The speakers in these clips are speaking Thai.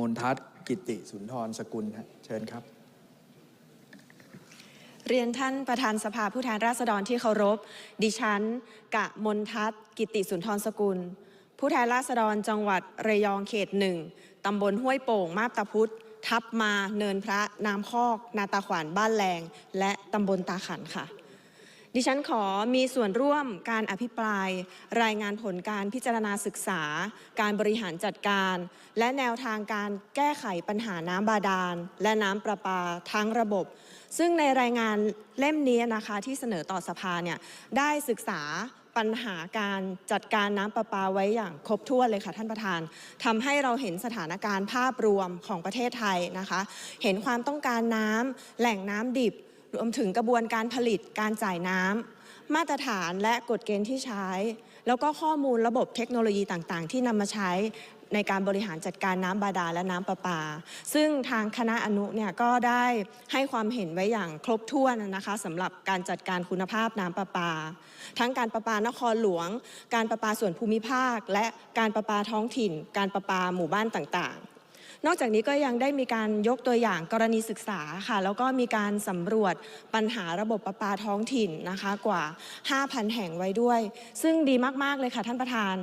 มนทัศน์กิติสุนทรสกุลเชิญครับ เรียนท่านประธานสภาผู้แทนราษฎรที่เคารพ ดิฉัน กะมนทัศน์กิติสุนทรสกุล ผู้แทนราษฎรจังหวัดระยองเขตหนึ่งตำบลห้วยโป่ง มาบตาพุธทับมาเนินพระน้ำคอก นาตาขวานบ้านแรง และตำบลตาขันค่ะ ดิฉันขอมีส่วนร่วมการอภิปราย รายงานผลการพิจารณาศึกษา การบริหารจัดการ และแนวทางการแก้ไขปัญหาน้ำบาดาล และน้ำประปาทั้งระบบ ซึ่งในรายงานเล่มนี้นะคะที่เสนอต่อสภาเนี่ยได้ศึกษาปัญหาการจัดการน้ำประปาไว้อย่างครบถ้วนเลยค่ะท่านประธานทำให้เราเห็นสถานการณ์ภาพรวมของประเทศไทยนะคะ เห็นความต้องการน้ำแหล่งน้ำดิบ รวมถึงกระบวนการผลิตการจ่ายน้ำมาตรฐานและกฎเกณฑ์ที่ใช้ แล้วก็ข้อมูลระบบเทคโนโลยีต่างๆ ที่นำมาใช้ในการบริหารจัดการน้ำบาดาลและน้ำประปา ซึ่งทางคณะอนุเนี่ยก็ได้ให้ความเห็นไว้อย่างครบถ้วนนะคะสำหรับการจัดการคุณภาพน้ำประปา ทั้งการประปานครหลวง การประปาส่วนภูมิภาค และการประปาท้องถิ่น การประปาหมู่บ้านต่างๆ นอกจากนี้ก็ยังได้มีการยกตัวอย่างกรณีศึกษาค่ะ แล้วก็มีการสำรวจปัญหาระบบประปาท้องถิ่นนะคะกว่า 5,000 แห่งไว้ด้วย ซึ่งดีมาก ๆ เลยค่ะท่านประธาน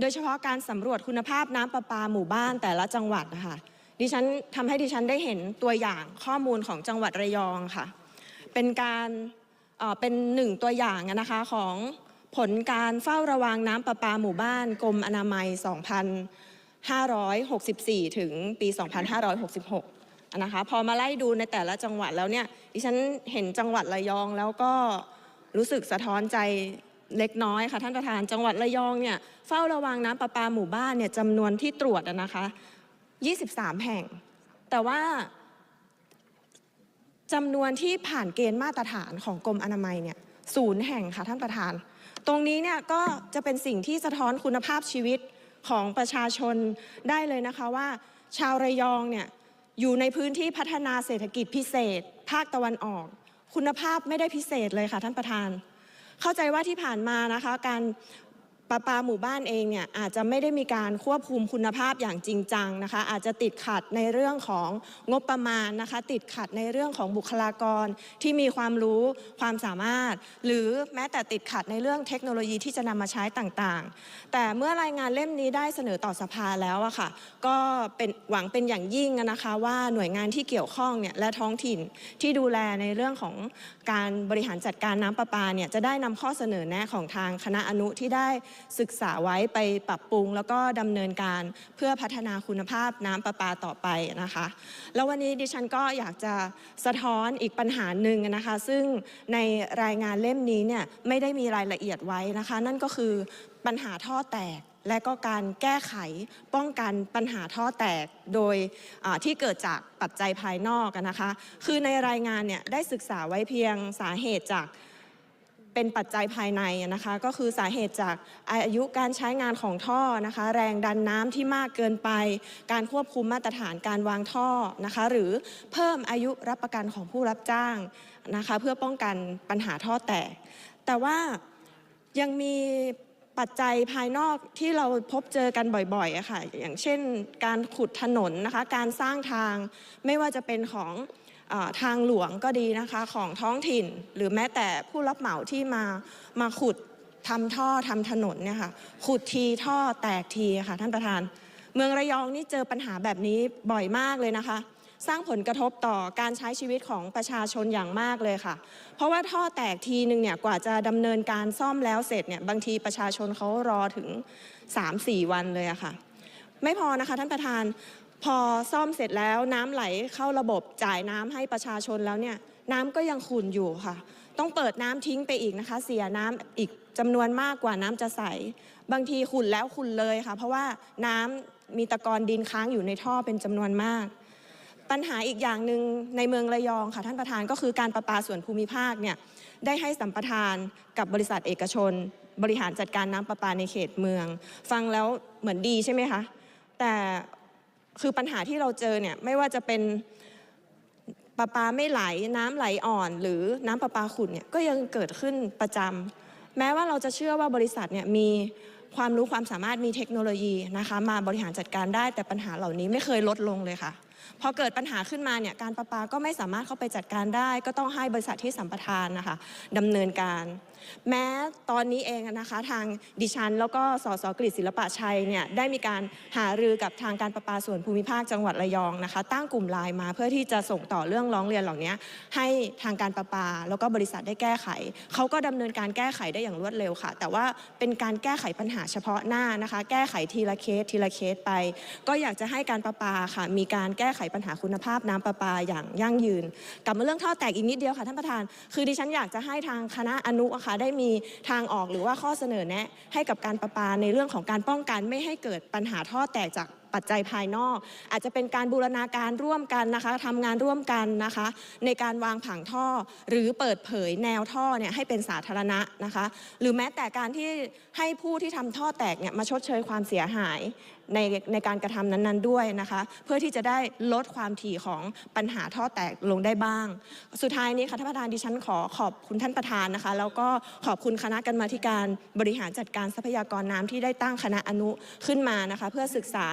โดยเฉพาะการสำรวจคุณภาพน้ำประปาหมู่บ้านแต่ละจังหวัดนะคะดิฉันทำให้ดิฉันได้เห็นตัวอย่างข้อมูลของจังหวัดระยองค่ะ เป็นการเป็นหนึ่งตัวอย่างนะคะของผลการเฝ้าระวังน้ำประปาหมู่บ้านกรมอนามัย 2,000 2,564 ถึงปี 2,566 นะคะ พอมาไล่ดูในแต่ละจังหวัดแล้วเนี่ยดิฉันเห็นจังหวัดระยองแล้วก็รู้สึกสะท้อนใจเล็กน้อยค่ะท่านประธานจังหวัดระยองเนี่ยเฝ้าระวังน้ำประปาหมู่บ้านเนี่ยจำนวนที่ตรวจนะคะ 23 แห่ง แต่ว่าจำนวนที่ผ่านเกณฑ์มาตรฐานของกรมอนามัยเนี่ยศูนย์แห่งค่ะท่านประธาน ตรงนี้เนี่ยก็จะเป็นสิ่งที่สะท้อนคุณภาพชีวิต ของประชาชนได้เลยนะคะว่า ชาวระยองเนี่ยอยู่ในพื้นที่พัฒนาเศรษฐกิจพิเศษ ภาคตะวันออก คุณภาพไม่ได้พิเศษเลยค่ะท่านประธาน เข้าใจว่าที่ผ่านมานะคะ การ ประปาหมู่บ้านเองเนี่ยอาจจะไม่ได้มีการควบคุมคุณภาพอย่างจริงจังนะคะ อาจจะติดขัดในเรื่องของงบประมาณนะคะ ติดขัดในเรื่องของบุคลากรที่มีความรู้ความสามารถ หรือแม้แต่ติดขัดในเรื่องเทคโนโลยีที่จะนำมาใช้ต่างๆ แต่เมื่อรายงานเล่มนี้ได้เสนอต่อสภาแล้วอะค่ะ ก็เป็นหวังเป็นอย่างยิ่งนะคะ ว่าหน่วยงานที่เกี่ยวข้องเนี่ยและท้องถิ่นที่ดูแลในเรื่องของการบริหารจัดการน้ำประปาเนี่ยจะได้นำข้อเสนอแนะของทางคณะอนุที่ได้ศึกษาไว้ไปปรับปรุง แล้วก็ดำเนินการเพื่อพัฒนาคุณภาพน้ำประปาต่อไปนะคะ แล้ววันนี้ดิฉันก็อยากจะสะท้อนอีกปัญหาหนึ่งนะคะ ซึ่งในรายงานเล่มนี้เนี่ยไม่ได้มีรายละเอียดไว้นะคะ นั่นก็คือปัญหาท่อแตกและก็การแก้ไขป้องกันปัญหาท่อแตกโดยที่เกิดจากปัจจัยภายนอกนะคะ คือในรายงานเนี่ยได้ศึกษาไว้เพียงสาเหตุจาก เป็นปัจจัยภายในนะคะ ก็คือสาเหตุจากอายุการใช้งานของท่อนะคะ แรงดันน้ำที่มากเกินไป การควบคุมมาตรฐานการวางท่อนะคะ หรือเพิ่มอายุรับประกันของผู้รับจ้างนะคะ เพื่อป้องกันปัญหาท่อแตก แต่ว่ายังมีปัจจัยภายนอกที่เราพบเจอกันบ่อยๆอะค่ะ อย่างเช่น การขุดถนนนะคะ การสร้างทางไม่ว่าจะเป็นของ ทางหลวงก็ดีนะคะของท้องถิ่น หรือแม้แต่ผู้รับเหมาที่มามาขุดทำท่อทำถนนเนี่ยค่ะขุดทีท่อแตกทีค่ะท่านประธาน เมืองระยองนี่เจอปัญหาแบบนี้บ่อยมากเลยนะคะ สร้างผลกระทบต่อการใช้ชีวิตของประชาชนอย่างมากเลยค่ะ เพราะว่าท่อแตกทีหนึ่งเนี่ยกว่าจะดำเนินการซ่อมแล้วเสร็จเนี่ยบางทีประชาชนเขารอถึง 3-4 วันเลยอะค่ะ ไม่พอนะคะท่านประธาน พอซ่อมเสร็จแล้วน้ำไหลเข้าระบบจ่ายน้ำให้ประชาชนแล้วเนี่ยน้ำก็ยังขุ่นอยู่ค่ะ ต้องเปิดน้ำทิ้งไปอีกนะคะ เสียน้ำอีกจำนวนมากกว่าน้ำจะใส บางทีขุ่นแล้วขุ่นเลยค่ะ เพราะว่าน้ำมีตะกอนดินค้างอยู่ในท่อเป็นจำนวนมาก ปัญหาอีกอย่างหนึ่งในเมืองระยองค่ะ ท่านประธานก็คือการประปาส่วนภูมิภาคเนี่ยได้ให้สัมปทานกับบริษัทเอกชน บริหารจัดการน้ำประปาในเขตเมือง ฟังแล้วเหมือนดีใช่ไหมคะแต่ คือปัญหาที่เราเจอเนี่ยไม่ว่าจะเป็นประปาไม่ไหลน้ำไหลอ่อน หรือน้ำประปาขุ่นเนี่ยก็ยังเกิดขึ้นประจำแม้ว่าเราจะเชื่อว่าบริษัทเนี่ยมีความรู้ความสามารถมีเทคโนโลยีนะคะมาบริหารจัดการได้แต่ปัญหาเหล่านี้ไม่เคยลดลงเลยค่ะ พอเกิดปัญหาขึ้นมาเนี่ยการประปาก็ไม่สามารถเข้าไปจัดการได้ ก็ต้องให้บริษัทที่สัมปทานนะคะดำเนินการ แม้ตอนนี้เองนะคะทางดิฉัน แล้วก็สสกฤษศิลปะชัยเนี่ยได้มีการหารือกับทางการประปาส่วนภูมิภาคจังหวัดระยองนะคะ ตั้งกลุ่มไลน์มาเพื่อที่จะส่งต่อเรื่องร้องเรียนเหล่านี้ให้ทางการประปา แล้วก็บริษัทได้แก้ไข เขาก็ดำเนินการแก้ไขได้อย่างรวดเร็วค่ะ แต่ว่าเป็นการแก้ไขปัญหาเฉพาะหน้านะคะ แก้ไขทีละเคสทีละเคสไป ก็อยากจะให้การประปาค่ะ มีการแก้ไขปัญหาคุณภาพน้ำประปาอย่างยั่งยืน กลับมาเรื่องท่อแตกอีกนิดเดียวค่ะท่านประธาน คือดิฉันอยากจะให้ทางคณะอนุค่ะได้มีทางออกหรือว่าข้อเสนอแนะให้กับการประปาในเรื่องของการป้องกันไม่ให้เกิดปัญหาท่อแตกจาก ปัจจัยภายนอก อาจจะเป็นการบูรณาการร่วมกันนะคะทำงานร่วมกันนะคะ ในการวางผังท่อ หรือเปิดเผยแนวท่อเนี่ยให้เป็นสาธารณะนะคะ หรือแม้แต่การที่ให้ผู้ที่ทำท่อแตกเนี่ยมาชดเชยความเสียหายในในการกระทำนั้นๆด้วยนะคะ เพื่อที่จะได้ลดความถี่ของปัญหาท่อแตกลงได้บ้าง สุดท้ายนี้ค่ะท่านประธานดิฉันขอขอบคุณท่านประธานนะคะ แล้วก็ขอบคุณคณะกรรมาธิการบริหารจัดการทรัพยากรน้ำที่ได้ตั้งคณะอนุขึ้นมานะคะ เพื่อศึกษา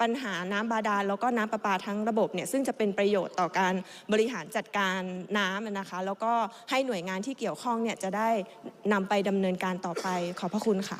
ปัญหาน้ำบาดาลแล้วก็น้ำประปาทั้งระบบเนี่ยซึ่งจะเป็นประโยชน์ต่อการบริหารจัดการน้ำนะคะ แล้วก็ให้หน่วยงานที่เกี่ยวข้องเนี่ยจะได้นำไปดำเนินการต่อไปขอบพระคุณค่ะ